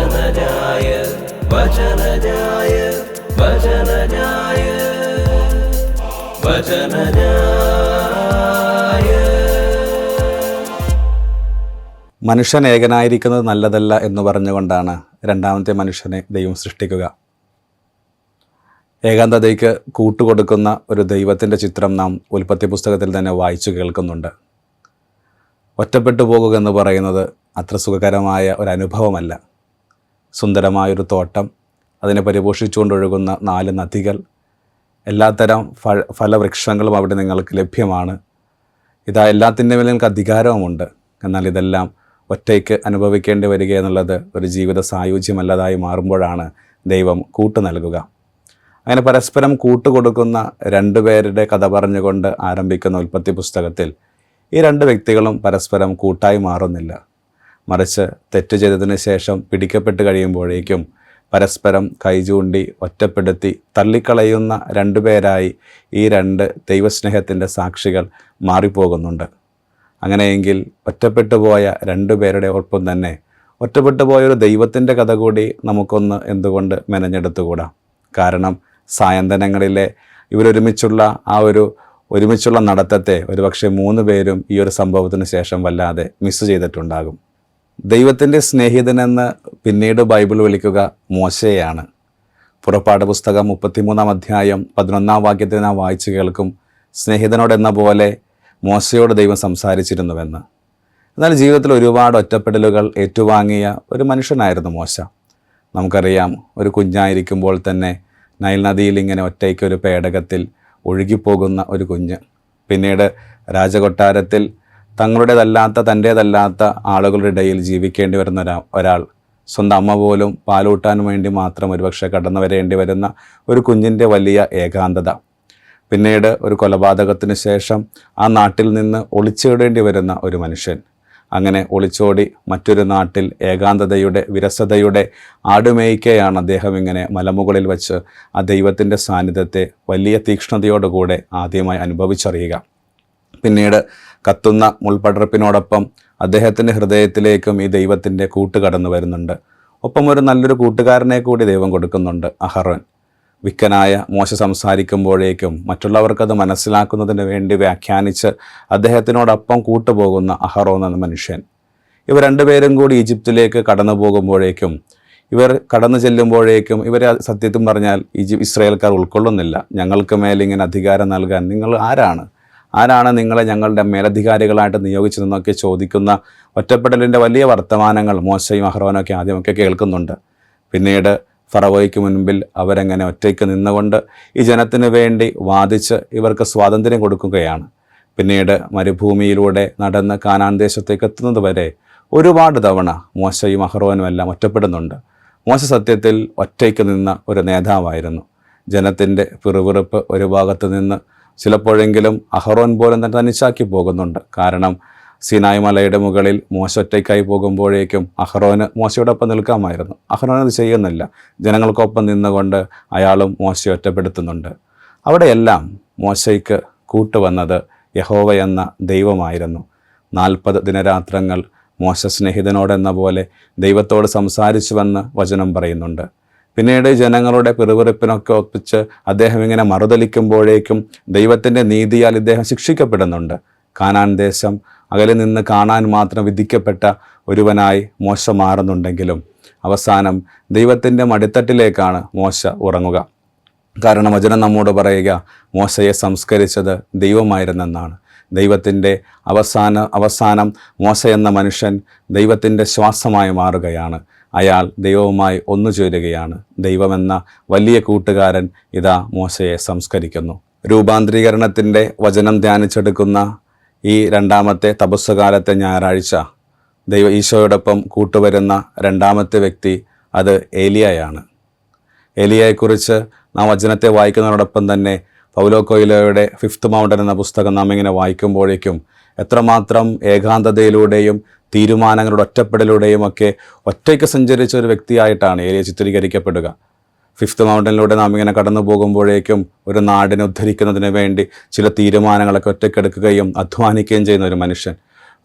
വചനജായ വചനജായ വചനജായ വചനജായ മനുഷ്യൻ ഏകനായിരിക്കുന്നത് നല്ലതല്ല എന്ന് പറഞ്ഞുകൊണ്ടാണ് രണ്ടാമത്തെ മനുഷ്യനെ ദൈവം സൃഷ്ടിക്കുക. ഏകാന്തതയ്ക്ക് കൂട്ടുകൊടുക്കുന്ന ഒരു ദൈവത്തിന്റെ ചിത്രം നാം ഉൽപ്പത്തി പുസ്തകത്തിൽ തന്നെ വായിച്ചു കേൾക്കുന്നുണ്ട്. ഒറ്റപ്പെട്ടു പോകുക എന്ന് പറയുന്നത് അത്ര സുഖകരമായ ഒരു അനുഭവമല്ല. സുന്ദരമായൊരു തോട്ടം അതിനെ പരിപോഷിച്ചുകൊണ്ടൊഴുകുന്ന നാല് നദികൾ എല്ലാത്തരം ഫ ഫലവൃക്ഷങ്ങളും അവിടെ നിങ്ങൾക്ക് ലഭ്യമാണ്. ഇതാ എല്ലാത്തിന്റെ മേലും നിങ്ങൾക്ക് അധികാരവുമുണ്ട്. എന്നാൽ ഇതെല്ലാം ഒറ്റയ്ക്ക് അനുഭവിക്കേണ്ടി വരിക എന്നുള്ളത് ഒരു ജീവിത സായുജ്യമല്ലതായി മാറുമ്പോഴാണ് ദൈവം കൂട്ടു നൽകുക. അങ്ങനെ പരസ്പരം കൂട്ടുകൊടുക്കുന്ന രണ്ടുപേരുടെ കഥ പറഞ്ഞുകൊണ്ട് ആരംഭിക്കുന്ന ഉൽപ്പത്തി പുസ്തകത്തിൽ ഈ രണ്ട് വ്യക്തികളും പരസ്പരം കൂട്ടായി മാറുന്നില്ല. മറിച്ച് തെറ്റ് ചെയ്തതിന് ശേഷം പിടിക്കപ്പെട്ട് കഴിയുമ്പോഴേക്കും പരസ്പരം കൈചൂണ്ടി ഒറ്റപ്പെടുത്തി തള്ളിക്കളയുന്ന രണ്ടുപേരായി ഈ രണ്ട് ദൈവസ്നേഹത്തിന്റെ സാക്ഷികൾ മാറിപ്പോകുന്നുണ്ട്. അങ്ങനെയെങ്കിൽ ഒറ്റപ്പെട്ടു പോയ രണ്ടു പേരുടെ ഒപ്പം തന്നെ ഒറ്റപ്പെട്ടു പോയൊരു ദൈവത്തിന്റെ കഥ കൂടി നമുക്കൊന്ന് എന്തുകൊണ്ട് മെനഞ്ഞെടുത്തുകൂടാ? കാരണം സായന്തനങ്ങളിലെ ഇവരൊരുമിച്ചുള്ള ആ ഒരു ഒരുമിച്ചുള്ള നടത്തത്തെ ഒരുപക്ഷെ മൂന്ന് പേരും ഈ ഒരു സംഭവത്തിന് ശേഷം വല്ലാതെ മിസ് ചെയ്തിട്ടുണ്ടാകും. ദൈവത്തിന്റെ സ്നേഹിതനെന്ന് പിന്നീട് ബൈബിൾ വിളിക്കുക മോശയാണ്. പുറപ്പാട് പുസ്തകം മുപ്പത്തിമൂന്നാം അധ്യായം പതിനൊന്നാം വാക്യത്തിൽ നാം വായിച്ചു കേൾക്കും സ്നേഹിതനോടെന്ന പോലെ മോശയോട് ദൈവം സംസാരിച്ചിരുന്നുവെന്ന്. എന്നാൽ ജീവിതത്തിൽ ഒരുപാട് ഒറ്റപ്പെടലുകൾ ഏറ്റുവാങ്ങിയ ഒരു മനുഷ്യനായിരുന്നു മോശ. നമുക്കറിയാം ഒരു കുഞ്ഞായിരിക്കുമ്പോൾ തന്നെ നൈൽ നദിയിൽ ഇങ്ങനെ ഒറ്റയ്ക്ക് ഒരു പേടകത്തിൽ ഒഴുകിപ്പോകുന്ന ഒരു കുഞ്ഞ്. പിന്നീട് രാജകൊട്ടാരത്തിൽ തങ്ങളുടേതല്ലാത്ത തന്റേതല്ലാത്ത ആളുകളുടെ ഇടയിൽ ജീവിക്കേണ്ടി വരുന്ന ഒരാ ഒരാൾ. സ്വന്തം അമ്മ പോലും പാലൂട്ടാൻ വേണ്ടി മാത്രം ഒരുപക്ഷെ കടന്നു വരേണ്ടി വരുന്ന ഒരു കുഞ്ഞിന്റെ വലിയ ഏകാന്തത. പിന്നീട് ഒരു കൊലപാതകത്തിന് ശേഷം ആ നാട്ടിൽ നിന്ന് ഒളിച്ചിടേണ്ടി വരുന്ന ഒരു മനുഷ്യൻ. അങ്ങനെ ഒളിച്ചോടി മറ്റൊരു നാട്ടിൽ ഏകാന്തതയുടെ വിരസതയുടെ ആടുമേയ്ക്കയാണ് അദ്ദേഹം ഇങ്ങനെ മലമുകളിൽ വച്ച് ആ ദൈവത്തിന്റെ സാന്നിധ്യത്തെ വലിയ തീക്ഷ്ണതയോടുകൂടെ ആദ്യമായി അനുഭവിച്ചറിയുക. പിന്നീട് കത്തുന്ന മുൾപടർപ്പിനോടൊപ്പം അദ്ദേഹത്തിന്റെ ഹൃദയത്തിലേക്കും ഈ ദൈവത്തിന്റെ കൂട്ട് കടന്നു വരുന്നുണ്ട്. ഒപ്പം ഒരു നല്ലൊരു കൂട്ടുകാരനെ കൂടി ദൈവം കൊടുക്കുന്നുണ്ട് അഹറോൻ വിക്കനായ മോശ സംസാരിക്കുമ്പോഴേക്കും മറ്റുള്ളവർക്കത് മനസ്സിലാക്കുന്നതിന് വേണ്ടി വ്യാഖ്യാനിച്ച് അദ്ദേഹത്തിനോടൊപ്പം കൂട്ടുപോകുന്ന അഹറോൻ എന്ന മനുഷ്യൻ. ഇവർ രണ്ടുപേരും കൂടി ഈജിപ്തിലേക്ക് കടന്നു പോകുമ്പോഴേക്കും ഇവർ കടന്നു ചെല്ലുമ്പോഴേക്കും ഇവരെ സത്യത്തും പറഞ്ഞാൽ ഈജി ഇസ്രയേൽക്കാർ ഉൾക്കൊള്ളുന്നില്ല. ഞങ്ങൾക്ക് മേലിങ്ങനെ അധികാരം നൽകാൻ നിങ്ങൾ ആരാണ്? ആരാണ് നിങ്ങളെ ഞങ്ങളുടെ മേലധികാരികളായിട്ട് നിയോഗിച്ചതെന്നൊക്കെ ചോദിക്കുന്ന ഒറ്റപ്പെടലിന്റെ വലിയ വർത്തമാനങ്ങൾ മോശയും അഹ്റോനൊക്കെ ആദ്യമൊക്കെ കേൾക്കുന്നുണ്ട്. പിന്നീട് ഫറവോയ്ക്ക് മുൻപിൽ അവരങ്ങനെ ഒറ്റയ്ക്ക് നിന്നുകൊണ്ട് ഈ ജനത്തിന് വേണ്ടി വാദിച്ച് ഇവർക്ക് സ്വാതന്ത്ര്യം കൊടുക്കുകയാണ്. പിന്നീട് മരുഭൂമിയിലൂടെ നടന്ന് കാനാൻ ദേശത്തേക്ക് എത്തുന്നത് വരെ ഒരുപാട് തവണ മോശയും അഹ്റോനും എല്ലാം ഒറ്റപ്പെടുന്നുണ്ട്. മോശ സത്യത്തിൽ ഒറ്റയ്ക്ക് നിന്ന ഒരു നേതാവായിരുന്നു. ജനത്തിന്റെ പിറുപിറുപ്പ് ഒരു ഭാഗത്ത് നിന്ന് ചിലപ്പോഴെങ്കിലും അഹറോൻ പോലും തന്നെ തനിച്ചാക്കി പോകുന്നുണ്ട്. കാരണം സിനായ് മലയുടെ മുകളിൽ മോശ ഒറ്റയ്ക്കായി പോകുമ്പോഴേക്കും അഹ്റോന് മോശയോടൊപ്പം നിൽക്കാമായിരുന്നു. അഹ്റോൻ അത് ചെയ്യുന്നില്ല. ജനങ്ങൾക്കൊപ്പം നിന്നുകൊണ്ട് അയാളും മോശയെ ഒറ്റപ്പെടുത്തുന്നുണ്ട്. അവിടെയെല്ലാം മോശയ്ക്ക് കൂട്ടുവന്നത് യഹോവ എന്ന ദൈവമായിരുന്നു. നാൽപ്പത് ദിനരാത്രങ്ങൾ മോശ സ്നേഹിതനോടെന്ന പോലെ ദൈവത്തോട് സംസാരിച്ചുവെന്ന് വചനം പറയുന്നുണ്ട്. പിന്നീട് ജനങ്ങളുടെ പിറുപിറുപ്പിനൊക്കെ ഒപ്പിച്ച് അദ്ദേഹം ഇങ്ങനെ മറുതലിക്കുമ്പോഴേക്കും ദൈവത്തിന്റെ നീതിയാൽ ഇദ്ദേഹം ശിക്ഷിക്കപ്പെടുന്നുണ്ട്. കാനാൻ ദേശം അകലെ നിന്ന് കാണാൻ മാത്രം വിധിക്കപ്പെട്ട ഒരുവനായി മോശ മാറുന്നുണ്ടെങ്കിലും അവസാനം ദൈവത്തിന്റെ മടിത്തട്ടിലേക്കാണ് മോശ ഉറങ്ങുക. കാരണം വചനം നമ്മോട് പറയുക മോശയെ സംസ്കരിച്ചത് ദൈവമായിരുന്നെന്നാണ്. ദൈവത്തിന്റെ അവസാന അവസാനം മോശ എന്ന മനുഷ്യൻ ദൈവത്തിന്റെ ശ്വാസമായി മാറുകയാണ്. അയാൾ ദൈവവുമായി ഒന്നു ചേരുകയാണ്. ദൈവമെന്ന വലിയ കൂട്ടുകാരൻ ഇതാ മോശയെ സംസ്കരിക്കുന്നു. രൂപാന്തരീകരണത്തിന്റെ വചനം ധ്യാനിച്ചെടുക്കുന്ന ഈ രണ്ടാമത്തെ തപസ്സുകാലത്തെ ഞായറാഴ്ച ദൈവ ഈശോയോടൊപ്പം കൂട്ടുവരുന്ന രണ്ടാമത്തെ വ്യക്തി അത് ഏലിയയാണ്. ഏലിയയെക്കുറിച്ച് നാം വചനത്തെ വായിക്കുന്നതോടൊപ്പം തന്നെ പൗലോ കൊയിലോയുടെ ഫിഫ്ത്ത് മൗണ്ടൻ എന്ന പുസ്തകം നാം ഇങ്ങനെ വായിക്കുമ്പോഴേക്കും എത്രമാത്രം ഏകാന്തതയിലൂടെയും തീരുമാനങ്ങളുടെ ഒറ്റപ്പെടലൂടെയും ഒക്കെ ഒറ്റയ്ക്ക് സഞ്ചരിച്ച ഒരു വ്യക്തിയായിട്ടാണ് ഏരിയ ചിത്രീകരിക്കപ്പെടുക. ഫിഫ്ത്ത് മൗണ്ടനിലൂടെ നാം ഇങ്ങനെ കടന്നു പോകുമ്പോഴേക്കും ഒരു നാടിനെ ഉദ്ധരിക്കുന്നതിന് വേണ്ടി ചില തീരുമാനങ്ങളൊക്കെ ഒറ്റയ്ക്കെടുക്കുകയും അധ്വാനിക്കുകയും ചെയ്യുന്ന ഒരു മനുഷ്യൻ.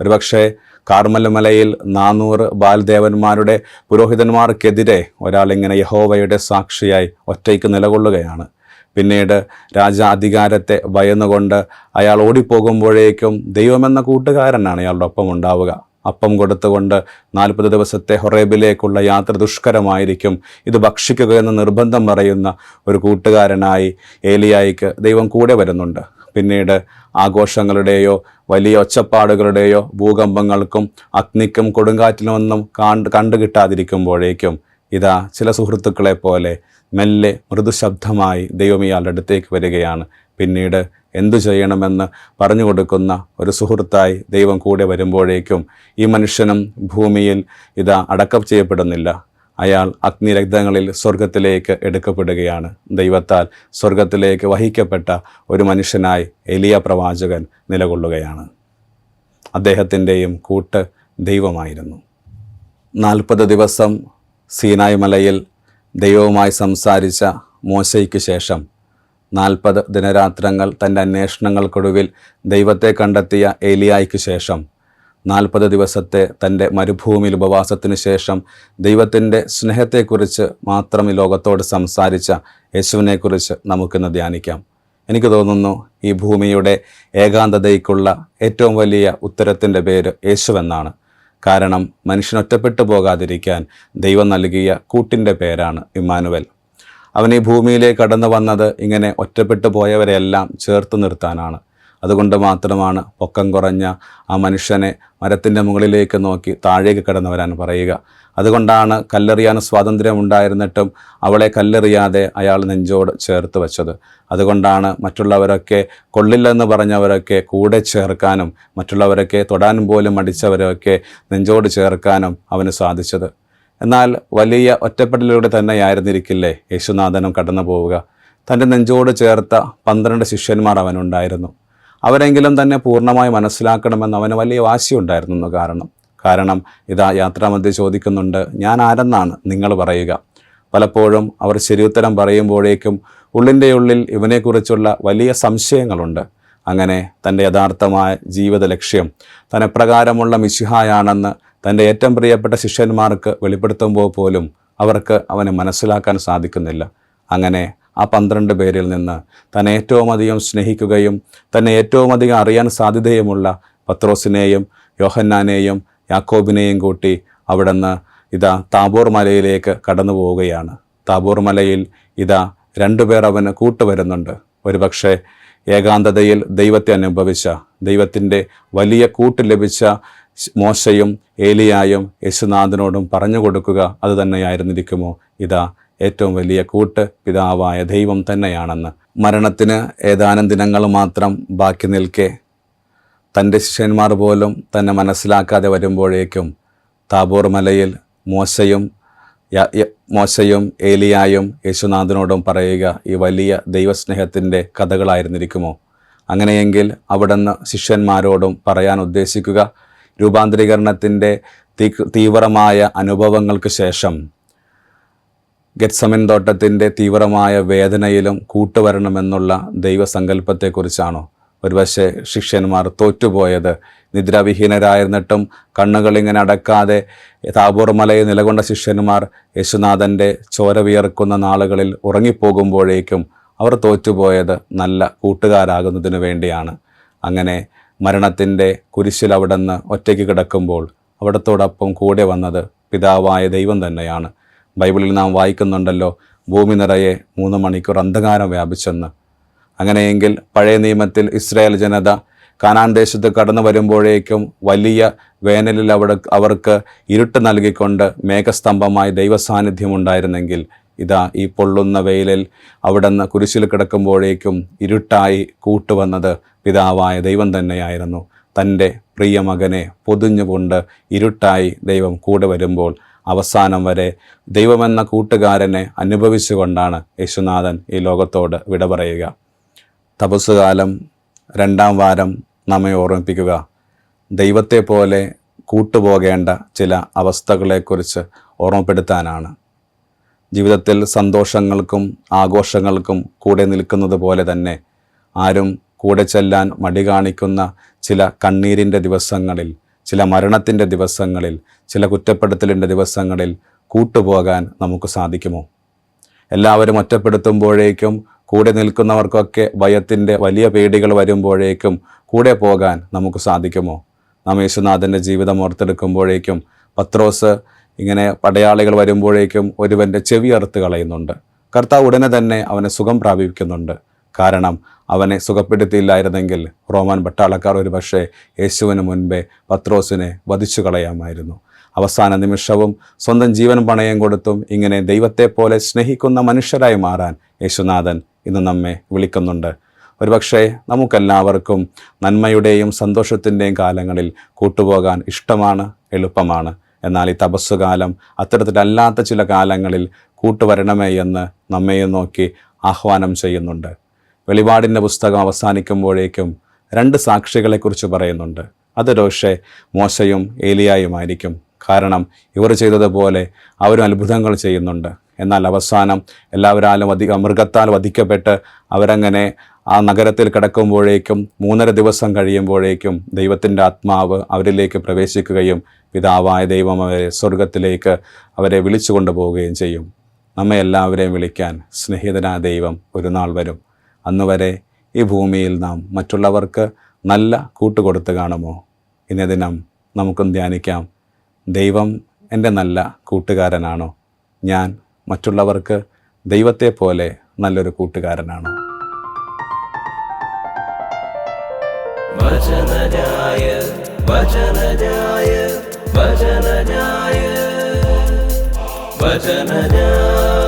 ഒരുപക്ഷെ കാർമലമലയിൽ നാനൂറ് ബാലദേവന്മാരുടെ പുരോഹിതന്മാർക്കെതിരെ ഒരാളിങ്ങനെ യഹോവയുടെ സാക്ഷിയായി ഒറ്റയ്ക്ക് നിലകൊള്ളുകയാണ്. പിന്നീട് രാജ അധികാരത്തെ ഭയന്നുകൊണ്ട് അയാൾ ഓടിപ്പോകുമ്പോഴേക്കും ദൈവമെന്ന കൂട്ടുകാരനാണ് അയാളുടെ ഒപ്പം ഉണ്ടാവുക. അപ്പം കൊടുത്തുകൊണ്ട് നാൽപ്പത് ദിവസത്തെ ഹൊറേബിലേക്കുള്ള യാത്ര ദുഷ്കരമായിരിക്കും. ഇത് ഭക്ഷിക്കുക എന്ന് നിർബന്ധം പറയുന്ന ഒരു കൂട്ടുകാരനായി ഏലിയായിക്ക് ദൈവം കൂടെ വരുന്നുണ്ട്. പിന്നീട് ആഘോഷങ്ങളുടെയോ വലിയ ഒച്ചപ്പാടുകളുടെയോ ഭൂകമ്പങ്ങൾക്കും അഗ്നിക്കും കൊടുങ്കാറ്റിനൊന്നും കാണ്ട് കിട്ടാതിരിക്കുമ്പോഴേക്കും ഇതാ ചില സുഹൃത്തുക്കളെ പോലെ മെല്ലെ മൃദുശബ്ദമായി ദൈവം ഇയാളുടെ അടുത്തേക്ക് വരികയാണ്. പിന്നീട് എന്തു ചെയ്യണമെന്ന് പറഞ്ഞു കൊടുക്കുന്ന ഒരു സുഹൃത്തായി ദൈവം കൂടെ വരുമ്പോഴേക്കും ഈ മനുഷ്യനും ഭൂമിയിൽ ഇതാ അടക്കം ചെയ്യപ്പെടുന്നില്ല. അയാൾ അഗ്നിരക്തങ്ങളിൽ സ്വർഗത്തിലേക്ക് എടുക്കപ്പെടുകയാണ്. ദൈവത്താൽ സ്വർഗത്തിലേക്ക് വഹിക്കപ്പെട്ട ഒരു മനുഷ്യനായി എലിയ പ്രവാചകൻ നിലകൊള്ളുകയാണ്. അദ്ദേഹത്തിന്റെയും കൂട്ട് ദൈവമായിരുന്നു. നാൽപ്പത് ദിവസം സീനായ് മലയിൽ ദൈവവുമായി സംസാരിച്ച മോശയ്ക്ക് ശേഷം നാൽപ്പത് ദിനരാത്രങ്ങൾ തന്റെ അന്വേഷണങ്ങൾക്കൊടുവിൽ ദൈവത്തെ കണ്ടെത്തിയ ഏലിയായ്ക്ക് ശേഷം നാൽപ്പത് ദിവസത്തെ തന്റെ മരുഭൂമിയിൽ ഉപവാസത്തിന് ശേഷം ദൈവത്തിന്റെ സ്നേഹത്തെക്കുറിച്ച് മാത്രം ഈ ലോകത്തോട് സംസാരിച്ച യേശുവിനെക്കുറിച്ച് നമുക്കിന്ന് ധ്യാനിക്കാം. എനിക്ക് തോന്നുന്നു ഈ ഭൂമിയുടെ ഏകാന്തതയ്ക്കുള്ള ഏറ്റവും വലിയ ഉത്തരത്തിന്റെ പേര് യേശുവെന്നാണ്. കാരണം മനുഷ്യൻ ഒറ്റപ്പെട്ടു പോകാതിരിക്കാൻ ദൈവം നൽകിയ കൂട്ടിന്റെ പേരാണ് ഇമ്മാനുവൽ. അവൻ ഈ ഭൂമിയിലേക്ക് കടന്നു വന്നത് ഇങ്ങനെ ഒറ്റപ്പെട്ടു പോയവരെയെല്ലാം ചേർത്ത് നിർത്താനാണ്. അതുകൊണ്ട് മാത്രമാണ് പൊക്കം കുറഞ്ഞ ആ മനുഷ്യനെ മരത്തിന്റെ മുകളിലേക്ക് നോക്കി താഴേക്ക് കടന്നു വരാൻ പറയുക. അതുകൊണ്ടാണ് കല്ലെറിയാൻ സ്വാതന്ത്ര്യം ഉണ്ടായിരുന്നിട്ടും അവളെ കല്ലെറിയാതെ അയാൾ നെഞ്ചോട് ചേർത്ത് വെച്ചത്. അതുകൊണ്ടാണ് മറ്റുള്ളവരൊക്കെ കൊള്ളില്ലെന്ന് പറഞ്ഞവരൊക്കെ കൂടെ ചേർക്കാനും മറ്റുള്ളവരൊക്കെ തൊടാൻ പോലും മടിച്ചവരൊക്കെ നെഞ്ചോട് ചേർക്കാനും അവന് സാധിച്ചത്. എന്നാൽ വലിയ ഒറ്റപ്പെടലിലൂടെ തന്നെയായിരുന്നിരിക്കില്ലേ യേശുനാഥനും കടന്നു പോവുക തന്റെ നെഞ്ചോട് ചേർത്ത പന്ത്രണ്ട് ശിഷ്യന്മാർ അവനുണ്ടായിരുന്നു. അവരെങ്കിലും തന്നെ പൂർണമായി മനസ്സിലാക്കണമെന്ന് അവന് വലിയ വാശിയുണ്ടായിരുന്നു കാരണം. കാരണം ഇതാ യാത്രാമധ്യ ചോദിക്കുന്നുണ്ട് ഞാൻ ആരെന്നാണ്? നിങ്ങൾ പറയുക. പലപ്പോഴും അവർ ശരിയുത്തരം പറയുമ്പോഴേക്കും ഉള്ളിന്റെ ഉള്ളിൽ ഇവനെക്കുറിച്ചുള്ള വലിയ സംശയങ്ങളുണ്ട്. അങ്ങനെ തന്റെ യഥാർത്ഥമായ ജീവിത ലക്ഷ്യം തനപ്രകാരമുള്ള മിശിഹായാണെന്ന് തന്റെ ഏറ്റവും പ്രിയപ്പെട്ട ശിഷ്യന്മാർക്ക് വെളിപ്പെടുത്തുമ്പോൾ പോലും അവർക്ക് അവനെ മനസ്സിലാക്കാൻ സാധിക്കുന്നില്ല. അങ്ങനെ ആ പന്ത്രണ്ട് പേരിൽ നിന്ന് തന്നെ ഏറ്റവും അധികം സ്നേഹിക്കുകയും തന്നെ ഏറ്റവും അധികം അറിയാൻ സാധ്യതയുമുള്ള പത്രോസിനെയും യോഹന്നാനെയും യാക്കോബിനെയും കൂട്ടി അവിടുന്ന് ഇതാ താബോർ മലയിലേക്ക് കടന്നു പോവുകയാണ്. താബോർ മലയിൽ ഇതാ രണ്ടുപേർ അവന് കൂട്ടുവരുന്നുണ്ട്. ഒരുപക്ഷെ ഏകാന്തതയിൽ ദൈവത്തെ അനുഭവിച്ച ദൈവത്തിന്റെ വലിയ കൂട്ട് ലഭിച്ച മോശയും ഏലിയായും യേശുനാഥനോടും പറഞ്ഞു കൊടുക്കുക അത് തന്നെയായിരുന്നിരിക്കുമോ? ഇതാ ഏറ്റവും വലിയ കൂട്ട് പിതാവായ ദൈവം തന്നെയാണെന്ന്. മരണത്തിന് ഏതാനും ദിനങ്ങൾ മാത്രം ബാക്കി നിൽക്കെ തന്റെ ശിഷ്യന്മാർ പോലും തന്നെ മനസ്സിലാക്കാതെ വരുമ്പോഴേക്കും താബോർ മലയിൽ മോശയും മോശയും ഏലിയായും യേശുനാഥനോടും പറയുക ഈ വലിയ ദൈവസ്നേഹത്തിന്റെ കഥകളായിരുന്നിരിക്കുമോ? അങ്ങനെയെങ്കിൽ അവിടുന്ന് ശിഷ്യന്മാരോടും പറയാൻ ഉദ്ദേശിക്കുക രൂപാന്തരീകരണത്തിന്റെ തീവ്രമായ അനുഭവങ്ങൾക്ക് ശേഷം ഗെറ്റ്സമൻ തോട്ടത്തിന്റെ തീവ്രമായ വേദനയിലും കൂട്ടുവരണമെന്നുള്ള ദൈവസങ്കല്പത്തെക്കുറിച്ചാണോ? ഒരുപക്ഷെ ശിഷ്യന്മാർ തോറ്റുപോയത്. നിദ്രാവിഹീനരായിരുന്നിട്ടും കണ്ണുകളിങ്ങനെ അടക്കാതെ താബോർ മലയിൽ നിലകൊണ്ട ശിഷ്യന്മാർ യേശുനാഥന്റെ ചോര വിയർക്കുന്ന നാളുകളിൽ ഉറങ്ങിപ്പോകുമ്പോഴേക്കും അവർ തോറ്റുപോയത് നല്ല കൂട്ടുകാരാകുന്നതിനു വേണ്ടിയാണ്. അങ്ങനെ മരണത്തിന്റെ കുരിശിൽ നിന്ന് ഒറ്റയ്ക്ക് കിടക്കുമ്പോൾ അവിടത്തോടൊപ്പം കൂടെ വന്നത് പിതാവായ ദൈവം തന്നെയാണ്. ബൈബിളിൽ നാം വായിക്കുന്നുണ്ടല്ലോ ഭൂമി നിറയെ മൂന്ന് മണിക്കൂർ അന്ധകാരം വ്യാപിച്ചെന്ന്. അങ്ങനെയെങ്കിൽ പഴയ നിയമത്തിൽ ഇസ്രായേൽ ജനത കാനാൻ ദേശത്ത് കടന്നു വരുമ്പോഴേക്കും വലിയ വേനലിൽ അവിടെ അവർക്ക് ഇരുട്ട് നൽകിക്കൊണ്ട് മേഘസ്തംഭമായി ദൈവസാന്നിധ്യം ഉണ്ടായിരുന്നെങ്കിൽ ഇതാ ഈ പൊള്ളുന്ന വെയിലിൽ അവിടുന്ന് കുരിശിൽ കിടക്കുമ്പോഴേക്കും ഇരുട്ടായി കൂട്ടുവന്നത് പിതാവായ ദൈവം തന്നെയായിരുന്നു. തന്റെ പ്രിയ മകനെ പൊതിഞ്ഞുകൊണ്ട് ഇരുട്ടായി ദൈവം കൂടെ വരുമ്പോൾ അവസാനം വരെ ദൈവമെന്ന കൂട്ടുകാരനെ അനുഭവിച്ചുകൊണ്ടാണ് യേശുനാഥൻ ഈ ലോകത്തോട് വിട പറയുക. തപസ്സുകാലം രണ്ടാം വാരം നമ്മെ ഓർമ്മിപ്പിക്കുക. ദൈവത്തെ പോലെ കൂട്ടുപോകേണ്ട ചില അവസ്ഥകളെക്കുറിച്ച് ഓർമ്മപ്പെടുത്താനാണ്. ജീവിതത്തിൽ സന്തോഷങ്ങൾക്കും ആഘോഷങ്ങൾക്കും കൂടെ നിൽക്കുന്നത് പോലെ തന്നെ ആരും കൂടെ ചെല്ലാൻ മടി കാണിക്കുന്ന ചില കണ്ണീരിന്റെ ദിവസങ്ങളിൽ ചില മരണത്തിന്റെ ദിവസങ്ങളിൽ ചില കുറ്റപ്പെടുത്തലിന്റെ ദിവസങ്ങളിൽ കൂട്ടുപോകാൻ നമുക്ക് സാധിക്കുമോ? എല്ലാവരും ഒറ്റപ്പെടുത്തുമ്പോഴേക്കും കൂടെ നിൽക്കുന്നവർക്കൊക്കെ ഭയത്തിന്റെ വലിയ പേടികൾ വരുമ്പോഴേക്കും കൂടെ പോകാൻ നമുക്ക് സാധിക്കുമോ? നാം യേശുനാഥന്റെ ജീവിതം ഓർത്തെടുക്കുമ്പോഴേക്കും പത്രോസ് ഇങ്ങനെ പടയാളികൾ വരുമ്പോഴേക്കും ഒരുവന്റെ ചെവി അറുത്ത് കളയുന്നുണ്ട്. കർത്താവ് ഉടനെ തന്നെ അവനെ സുഖം പ്രാപിക്കുന്നുണ്ട് കാരണം അവനെ സുഖപ്പെടുത്തിയില്ലായിരുന്നെങ്കിൽ റോമാൻ പട്ടാളക്കാർ ഒരു പക്ഷേ യേശുവിന് മുൻപേ പത്രോസിനെ വധിച്ചു കളയാമായിരുന്നു അവസാന നിമിഷവും സ്വന്തം ജീവൻ പണയം കൊടുത്തും ഇങ്ങനെ ദൈവത്തെ പോലെ സ്നേഹിക്കുന്ന മനുഷ്യരായി മാറാൻ യേശുനാഥൻ ഇന്ന് നമ്മെ വിളിക്കുന്നുണ്ട്. ഒരുപക്ഷെ നമുക്കെല്ലാവർക്കും നന്മയുടെയും സന്തോഷത്തിന്റെയും കാലങ്ങളിൽ കൂട്ടുപോകാൻ ഇഷ്ടമാണ് എളുപ്പമാണ്. എന്നാൽ ഈ തപസ്സുകാലം അത്തരത്തിലല്ലാത്ത ചില കാലങ്ങളിൽ കൂട്ടുവരണമേ എന്ന് നമ്മയെ നോക്കി ആഹ്വാനം ചെയ്യുന്നുണ്ട്. വെളിപാടിന്റെ പുസ്തകം അവസാനിക്കുമ്പോഴേക്കും രണ്ട് സാക്ഷികളെക്കുറിച്ച് പറയുന്നുണ്ട്. അത് രോഷെ മോശയും ഏലിയായുമായിരിക്കും. കാരണം ഇവർ ചെയ്തതുപോലെ അവരും അത്ഭുതങ്ങൾ ചെയ്യുന്നുണ്ട്. എന്നാൽ അവസാനം എല്ലാവരാലും അധിക മൃഗത്താൽ വധിക്കപ്പെട്ട് അവരങ്ങനെ ആ നഗരത്തിൽ കിടക്കുമ്പോഴേക്കും മൂന്നര ദിവസം കഴിയുമ്പോഴേക്കും ദൈവത്തിന്റെ ആത്മാവ് അവരിലേക്ക് പ്രവേശിക്കുകയും പിതാവായ ദൈവം അവരെ സ്വർഗത്തിലേക്ക് അവരെ വിളിച്ചു കൊണ്ടുപോവുകയും ചെയ്യും. നമ്മെ എല്ലാവരെയും വിളിക്കാൻ സ്നേഹിതനായ ദൈവം ഒരു നാൾ വരും. അന്ന് വരെ ഈ ഭൂമിയിൽ നാം മറ്റുള്ളവർക്ക് നല്ല കൂട്ടുകൊടുത്ത് കാണുമോ? ഇന്നേ ദിനം നമുക്കും ധ്യാനിക്കാം. ദൈവം എന്റെ നല്ല കൂട്ടുകാരനാണോ? ഞാൻ മറ്റുള്ളവർക്ക് ദൈവത്തെ പോലെ നല്ലൊരു കൂട്ടുകാരനാണോ? വചനജായ വചനജായ വചനജായ വചനജായ